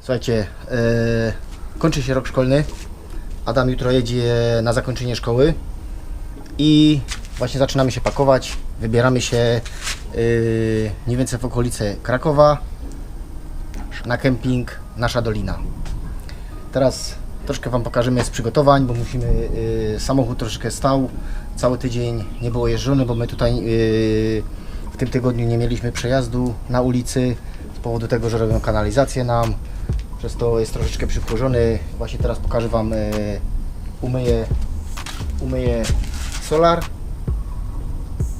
Słuchajcie, e, kończy się rok szkolny. Adam jutro jedzie na zakończenie szkoły i właśnie zaczynamy się pakować. Wybieramy się e, mniej więcej w okolice Krakowa na kemping Nasza Dolina. Teraz troszkę Wam pokażemy z przygotowań, bo musimy, y, samochód troszkę stał, cały tydzień nie było jeżdżony, bo my tutaj y, w tym tygodniu nie mieliśmy przejazdu na ulicy z powodu tego, że robią kanalizację nam, przez to jest troszeczkę przykurzony. Właśnie teraz pokażę Wam, y, umyję, umyję solar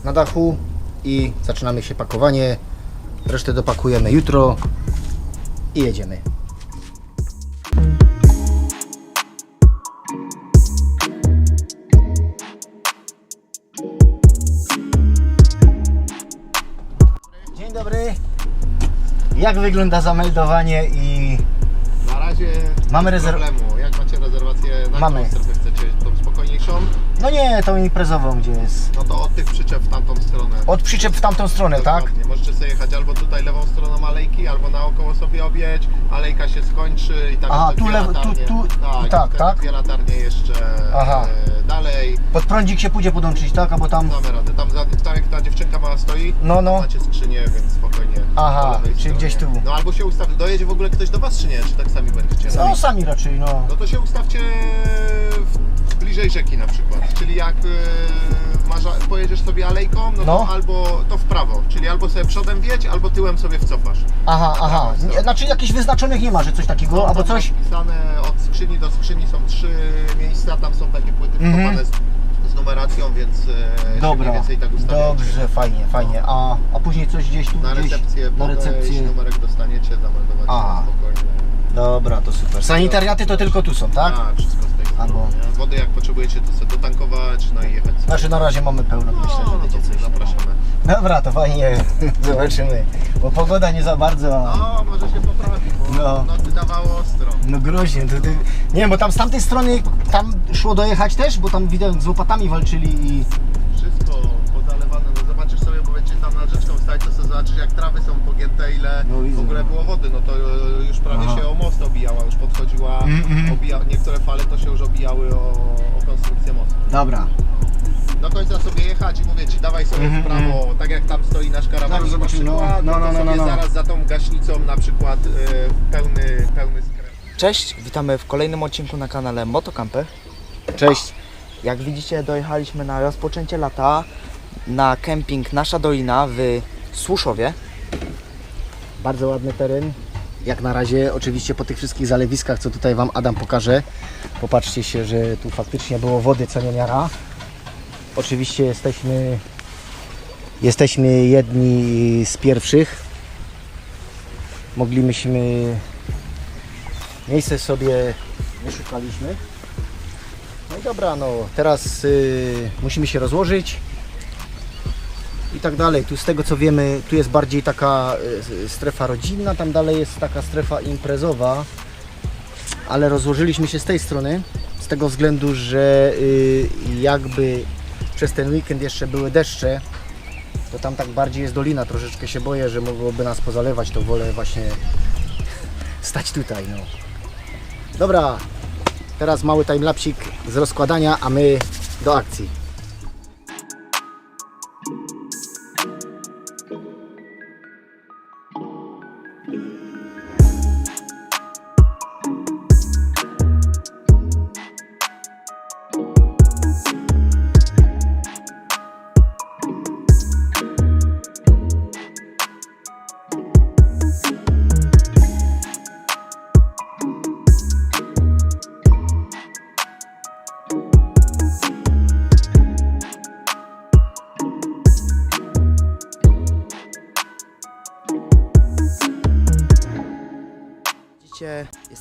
na dachu i zaczynamy się pakowanie. Resztę dopakujemy jutro i jedziemy. Dzień dobry. Jak wygląda zameldowanie i razie Mamy bez rezerw- problemu. Jak macie rezerwację na Mamy. którą strefę chcecie? Tą spokojniejszą? no nie, tą imprezową gdzie jest? No to od tych przyczep w tamtą stronę. Od przyczep w tamtą stronę, tak? Dokładnie. Możecie sobie jechać albo tutaj lewą stroną alejki, albo naokoło sobie objedź, alejka się skończy i tam Aha, jeszcze tu dwie lewo- tu- latarnie. tu- tak, i tak, te tak? Dwie latarnie jeszcze Aha. e, dalej. Pod prądzik się pójdzie podłączyć, tak? Albo tam... Damy radę. Tam, za, tam jak ta dziewczynka mała stoi, No, no. macie skrzynię, więc spokojnie. Aha, lewej czyli stronie. gdzieś tu. No albo się ustawi. Dojedzie w ogóle ktoś do Was, czy nie? Czy tak sami będziecie? No sami raczej, no. No to się ustawcie w, bliżej rzeki na przykład. Czyli jak e, masz, pojedziesz sobie alejką, no, No. to albo to w prawo. Czyli albo sobie przodem wjedź, albo tyłem sobie wcofasz. Aha, aha. Nie, Znaczy jakichś wyznaczonych nie ma, że coś takiego, albo Tam coś... Napisane od skrzyni do skrzyni są trzy miejsca, tam są takie płyty Mhm. wkopane z, z numeracją, więc e, Dobra, mniej więcej tak ustawiacie. dobrze, fajnie, fajnie. A, a później coś gdzieś tu, Na gdzieś... recepcję na podejść, recepcję. numerek dostaniecie, zameldować A. się spokojnie. Dobra, to super. Sanitariaty to tylko tu są, tak? Tak, wszystko z tej strony. Albo- nie? Wody jak potrzebujecie, to sobie dotankować, no i jechać. sobie. Znaczy na razie mamy pełno, myślę, no, że no będzie to coś. zapraszamy. Dobra, to fajnie, zobaczymy. Bo pogoda nie za bardzo... No, może się poprawi, No. no. nocy dawało ostro. No groźnie, to, to, nie bo tam z tamtej strony tam szło dojechać też, bo tam widać z łopatami walczyli i... Wszystko pozalewane, no zobaczysz sobie, bo będzie tam nad rzeczką stać, to sobie zobaczysz jak trawy są pogięte, ile No, widzę, w ogóle no. było wody, no to e, już prawie Aha. się o most obijała, już podchodziła, Mm, mm. obija, niektóre fale to się już obijały o, o konstrukcję mostu. Dobra. Do końca sobie jechać i mówię Ci, dawaj sobie Mhm, w prawo, tak jak tam stoi nasz karawan Zaraz na zobaczymy, no. przykład, No, to no, no, sobie no, no. zaraz za tą gaśnicą na przykład e, pełny, pełny skręt. Cześć, witamy w kolejnym odcinku na kanale Motocamper. Cześć. Jak widzicie, dojechaliśmy na rozpoczęcie lata na kemping Nasza Dolina w Słuszowie. Bardzo ładny teren. Jak na razie, oczywiście po tych wszystkich zalewiskach, co tutaj Wam Adam pokaże. Popatrzcie się, że tu faktycznie było wody co niemiara. Oczywiście jesteśmy, jesteśmy jedni z pierwszych. Mogliśmy, miejsce sobie wyszukaliśmy. No i dobra, no teraz y, musimy się rozłożyć i tak dalej. Tu z tego co wiemy, tu jest bardziej taka y, strefa rodzinna, tam dalej jest taka strefa imprezowa, ale rozłożyliśmy się z tej strony, z tego względu, że y, jakby przez ten weekend jeszcze były deszcze, to tam tak bardziej jest dolina, troszeczkę się boję, że mogłoby nas pozalewać, to wolę właśnie stać tutaj, no. Dobra, teraz mały timelapsik z rozkładania, a my do akcji.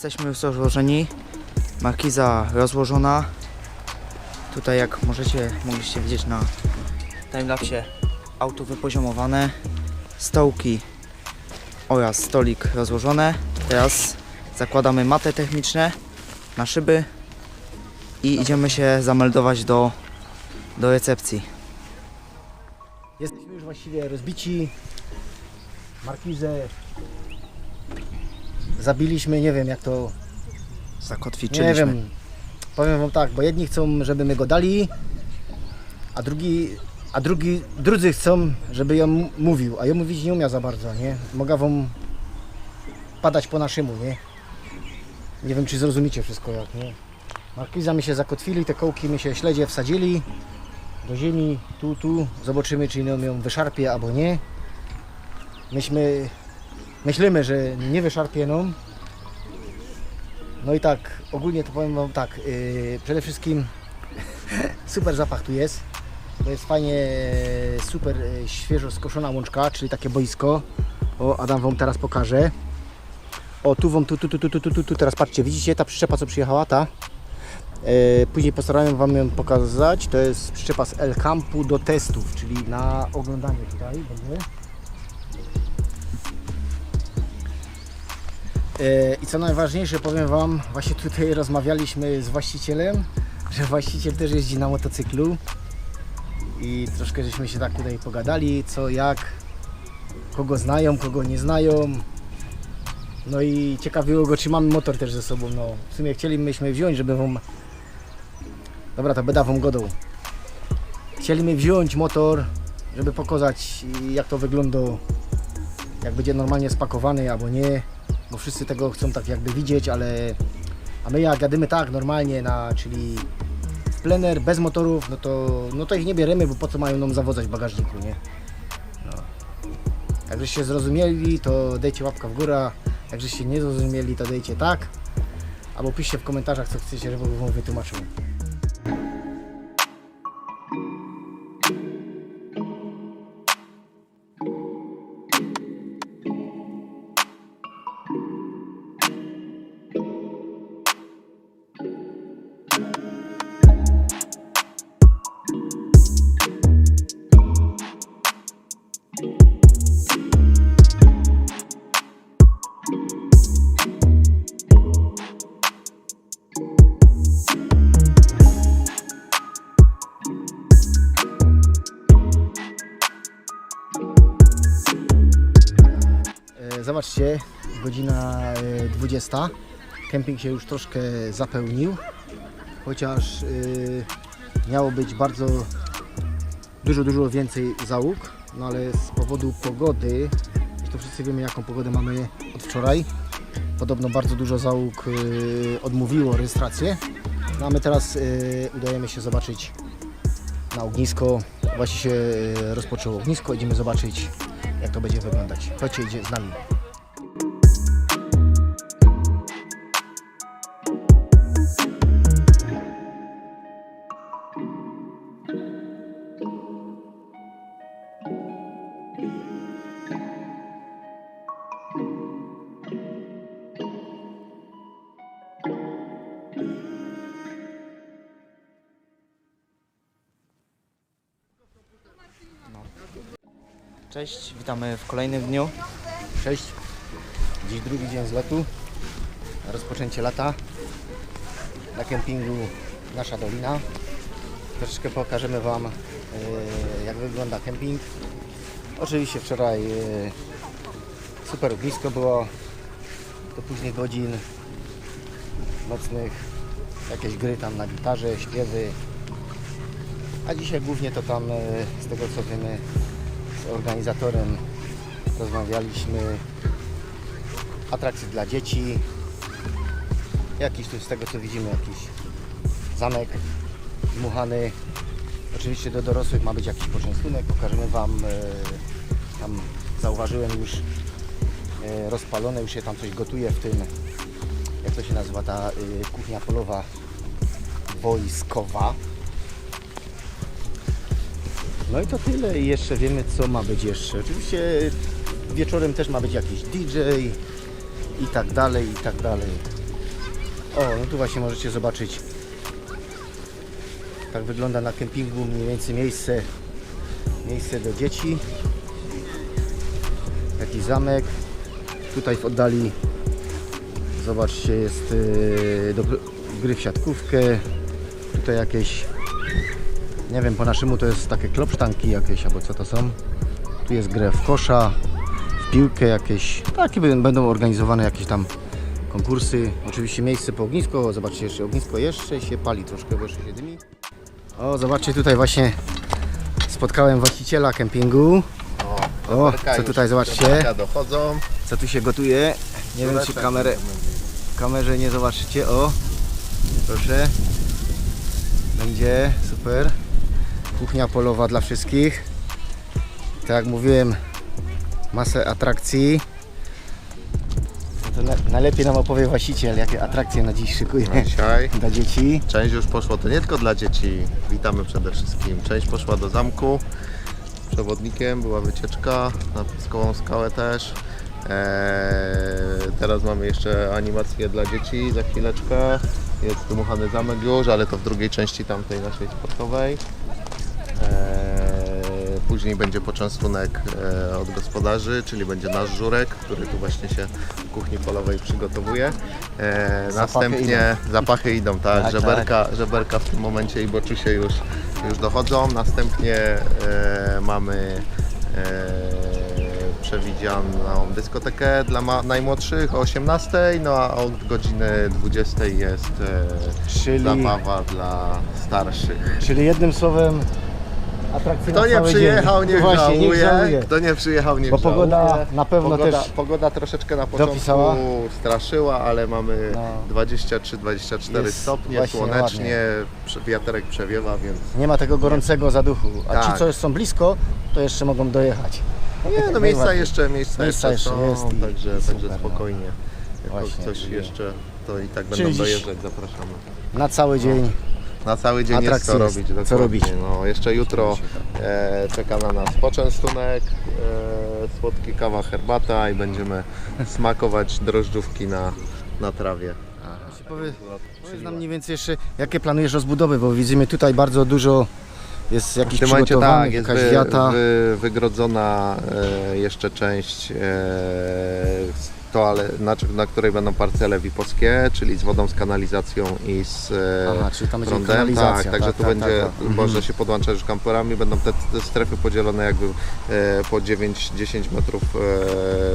Jesteśmy już rozłożeni. Markiza rozłożona. Tutaj jak możecie, mogliście widzieć na timelapsie auto wypoziomowane. Stołki oraz stolik rozłożone. Teraz zakładamy matę techniczne na szyby i idziemy się zameldować do, do recepcji. Jesteśmy już właściwie rozbici. Markizę zabiliśmy, nie wiem jak to Zakotwiczyliśmy. Nie wiem. Powiem wam tak, bo jedni chcą, żeby my go dali, a drugi, a drugi, drudzy chcą, żeby mu- mówił, a ja mówić nie umia za bardzo, nie? Mogę wam padać po naszemu, nie? Nie wiem, czy zrozumiecie wszystko jak, nie? Markiza my się zakotwili, te kołki my się śledzie wsadzili do ziemi, tu, tu. Zobaczymy, czy on ją wyszarpie, albo nie. Myśmy, Myślimy, że nie wyszarpieną. No i tak, ogólnie to powiem Wam tak, yy, przede wszystkim super zapach tu jest. To jest fajnie, y, super y, świeżo skoszona łączka, czyli takie boisko. O, Adam Wam teraz pokaże. O, tu Wam, tu, tu, tu, tu, tu, tu, tu, teraz patrzcie, widzicie ta przyczepa, co przyjechała, ta? Yy, później postaram Wam ją pokazać. To jest przyczepa z El Campu do testów, czyli na oglądanie tutaj będzie. I co najważniejsze, powiem Wam, właśnie tutaj rozmawialiśmy z właścicielem, że właściciel też jeździ na motocyklu i troszkę żeśmy się tak tutaj pogadali, co jak, kogo znają, kogo nie znają. No i ciekawiło go, czy mamy motor też ze sobą. No, w sumie chcielibyśmy wziąć, żeby Wam... Dobra, to beda Wam godą. Chcieliśmy wziąć motor, żeby pokazać jak to wygląda, jak będzie normalnie spakowany albo nie bo wszyscy tego chcą tak jakby widzieć, ale a my jak jadymy tak normalnie, na, czyli w plener, bez motorów, no to, no to ich nie bierzemy, bo po co mają nam zawodzać w bagażniku, nie? No. Jak zrozumieli, to dajcie łapka w górę, jak żeście nie zrozumieli, to dajcie tak, albo piszcie w komentarzach, co chcecie, żeby wam wytłumaczył. 20. Kemping się już troszkę zapełnił, chociaż e, miało być bardzo dużo, dużo więcej załóg, no ale z powodu pogody, to wszyscy wiemy jaką pogodę mamy od wczoraj, podobno bardzo dużo załóg e, odmówiło rejestrację. No a my teraz e, udajemy się zobaczyć na ognisko. Właśnie się e, rozpoczęło ognisko, idziemy zobaczyć jak to będzie wyglądać. Chodźcie, idzie z nami. Cześć, witamy w kolejnym dniu. Cześć. Dziś drugi dzień z lotu. Rozpoczęcie lata. Na kempingu Nasza Dolina. Troszeczkę pokażemy Wam e, jak wygląda kemping. Oczywiście wczoraj e, super ognisko było. Do późnych godzin nocnych. Jakieś gry tam na gitarze, śpiewy. A dzisiaj głównie to tam e, z tego co wiemy z organizatorem rozmawialiśmy. Atrakcje dla dzieci. Jakiś tu z tego co widzimy jakiś zamek dmuchany. Oczywiście do dorosłych ma być jakiś poczęstunek. Pokażemy Wam e, tam zauważyłem już e, rozpalone już się tam coś gotuje w tym jak to się nazywa ta e, kuchnia polowa wojskowa no i to tyle i jeszcze wiemy co ma być jeszcze. Oczywiście wieczorem też ma być jakiś DJ i tak dalej, i tak dalej. O, no tu właśnie możecie zobaczyć tak wygląda na kempingu mniej więcej miejsce miejsce do dzieci. Jakiś zamek. Tutaj w oddali zobaczcie jest yy, do gry w siatkówkę. Tutaj jakieś nie wiem, po naszemu to jest takie klopsztanki jakieś, albo co to są. Tu jest grę w kosza, w piłkę jakieś. Takie będą- organizowane jakieś tam konkursy. Oczywiście miejsce po ognisku. O, zobaczcie, jeszcze ognisko jeszcze się pali troszkę, bo jeszcze się dymi. O, zobaczcie, tutaj właśnie spotkałem właściciela kempingu. O, co tutaj, zobaczcie. dochodzą. Co tu się gotuje? Nie wiem, czy kamerę, mieli. kamerze nie zobaczycie. O, proszę. Będzie super. Kuchnia polowa dla wszystkich. Tak jak mówiłem, masę atrakcji. To na, najlepiej nam opowie właściciel, jakie atrakcje na dziś szykuje Dzisiaj dla dzieci. Część już poszło, to nie tylko dla dzieci, witamy przede wszystkim. Część poszła do zamku, przewodnikiem była wycieczka na Piskową Skałę też. Eee, teraz mamy jeszcze animacje dla dzieci za chwileczkę. Jest dmuchany zamek już, ale to w drugiej części tamtej naszej sportowej. Eee, Później będzie poczęstunek e, od gospodarzy, czyli będzie nasz żurek, który tu właśnie się w kuchni polowej przygotowuje. E, następnie zapachy idą, tak, Tak, żeberka, żeberka w tym momencie i boczusie już, już dochodzą. Następnie e, mamy e, przewidzianą dyskotekę dla najmłodszych o 18, no a od godziny 20 jest e, Czyli- zabawa dla starszych. Czyli jednym słowem atrakcyjna Kto nie cały przyjechał, dzień. niech Właśnie, niech żałuje. Kto nie przyjechał, niech Bo pogoda żałuje. na pewno pogoda, też Pogoda troszeczkę na początku dopisała. straszyła, ale mamy No. 23-24 Jest stopnie, właśnie słonecznie, prze- wiaterek przewiewa, więc Nie ma tego gorącego zaduchu. A Tak. ci, co są blisko, to jeszcze mogą dojechać. nie, no miejsca jeszcze, miejsca, Miejsca jeszcze są, jest i- także, i także super, no. spokojnie. Jak Właśnie, coś jeszcze, to i tak Czyli będą dziś- dojeżdżać, zapraszamy. Na cały dzień. Na cały dzień jest co robić. Co robić. No, jeszcze jutro e, czeka na nas poczęstunek, e, słodki kawa, herbata i będziemy smakować drożdżówki na, na trawie. Powiedz, powiedz nam mniej więcej jeszcze, jakie planujesz rozbudowy, bo widzimy tutaj bardzo dużo jest tym momencie przygotowanych, tak, jest jakaś wy, wiata. wy, wygrodzona e, jeszcze część, e, toale, na, na której będą parcele wipowskie, czyli z wodą, z kanalizacją i z e, Aha, czyli tam będzie prądem. kanalizacja. Tak, także tak, tu tak, będzie, tak, tak. może się podłączać już kamperami, będą te, te strefy podzielone jakby e, po 9-10 metrów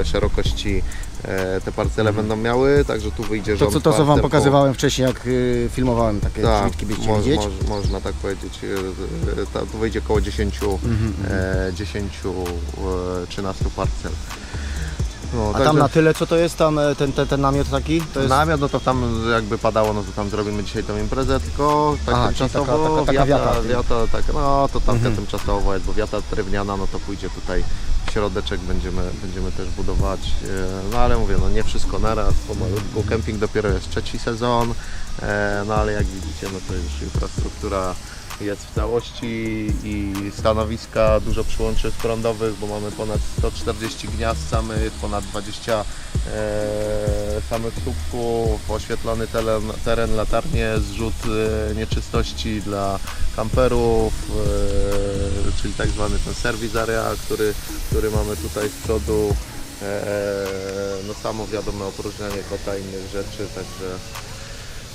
e, szerokości e, te parcele będą miały, także tu wyjdzie Mhm. To, co, to, co Wam po- pokazywałem wcześniej, jak y, filmowałem takie tak, byście mo- widzieć. moż- można tak powiedzieć. e, e, ta- Tu wyjdzie około 10, Mhm, e, 10 e, 13 parcel. No, A także tam na tyle, co to jest tam, e, ten, ten, ten namiot taki? To jest... namiot, no to tam jakby padało, no to tam zrobimy dzisiaj tą imprezę, tylko tak Aha, czyli tymczasowo, taka- taka- taka wiata, wiata. wiata, tak, no to tam Mhm. tymczasowo jest, bo wiata drewniana, no to pójdzie tutaj w środeczek, będziemy, będziemy też budować, e, no ale mówię, no nie wszystko naraz, pomalutku, kemping dopiero jest trzeci sezon, e, no ale jak widzicie, no to już infrastruktura jest w całości i stanowiska, dużo przyłączy prądowych, bo mamy ponad 140 gniazd samych, ponad 20 e, samych słupków, oświetlony teren, teren latarnie, zrzut e, nieczystości dla kamperów, e, czyli tak zwany ten serwis area, który, który mamy tutaj z przodu. E, no samo wiadomo opróżnianie kota innych rzeczy, także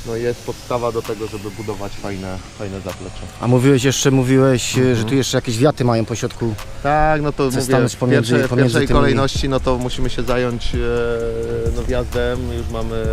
no jest podstawa do tego, żeby budować fajne, fajne zaplecze. A mówiłeś jeszcze, mówiłeś, Mhm. że tu jeszcze jakieś wiaty mają po środku. Tak, no to mówię, pomiędzy- pierwsze, pomiędzy pierwszej kolejności no to musimy się zająć e, no, wjazdem. Już mamy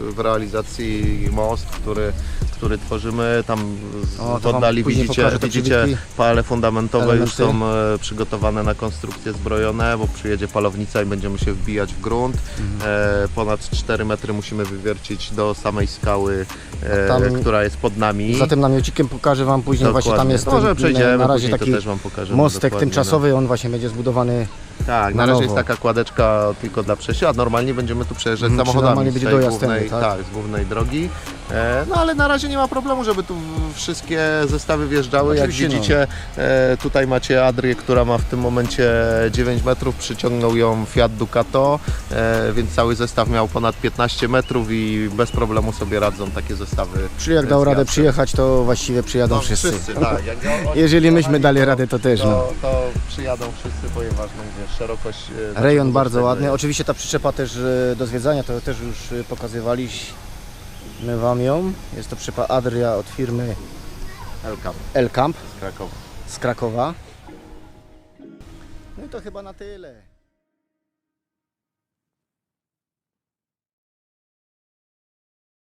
w realizacji most, który, który tworzymy. Tam O, w to widzicie, widzicie pale fundamentowe już są e, przygotowane na konstrukcje zbrojone, bo przyjedzie palownica i będziemy się wbijać w grunt. Mhm. E, ponad 4 metry musimy wywiercić do samej skały, e, tam- która jest pod nami. Za tym namiocikiem pokażę Wam później, właśnie tam Dokładnie. jest Może ten, przejdziemy, na razie taki to też Wam mostek dokładnie, no. tymczasowy, on właśnie będzie zbudowany. Tak, na na razie nowo. jest taka kładeczka tylko dla przejścia, a normalnie będziemy tu przejeżdżać Mhm, czyli samochodami normalnie z będzie tej dojazd głównej, tędy, tak? tak, z głównej drogi. E, no ale na razie nie ma problemu, żeby tu wszystkie zestawy wjeżdżały. Jak Oczywiście, no. widzicie, e, tutaj macie Adrię, która ma w tym momencie 9 metrów, przyciągnął ją Fiat Ducato, e, więc cały zestaw miał ponad 15 metrów i bez problemu sobie radzą takie zestawy. Czyli jak e, dał radę przyjechać, to właściwie przyjadą No, wszyscy. tak. Jak oni Jeżeli myśmy dali radę, to też. No. to, to przyjadą wszyscy, ważne, mówię, szerokość. e, Rejon naszego bardzo ładny. jest. Oczywiście ta przyczepa też e, do zwiedzania, to też już e, pokazywaliśmy Wam ją. Jest to przyczepa Adria od firmy Elkam Elkamp z Krakowa. z Krakowa. No i to chyba na tyle.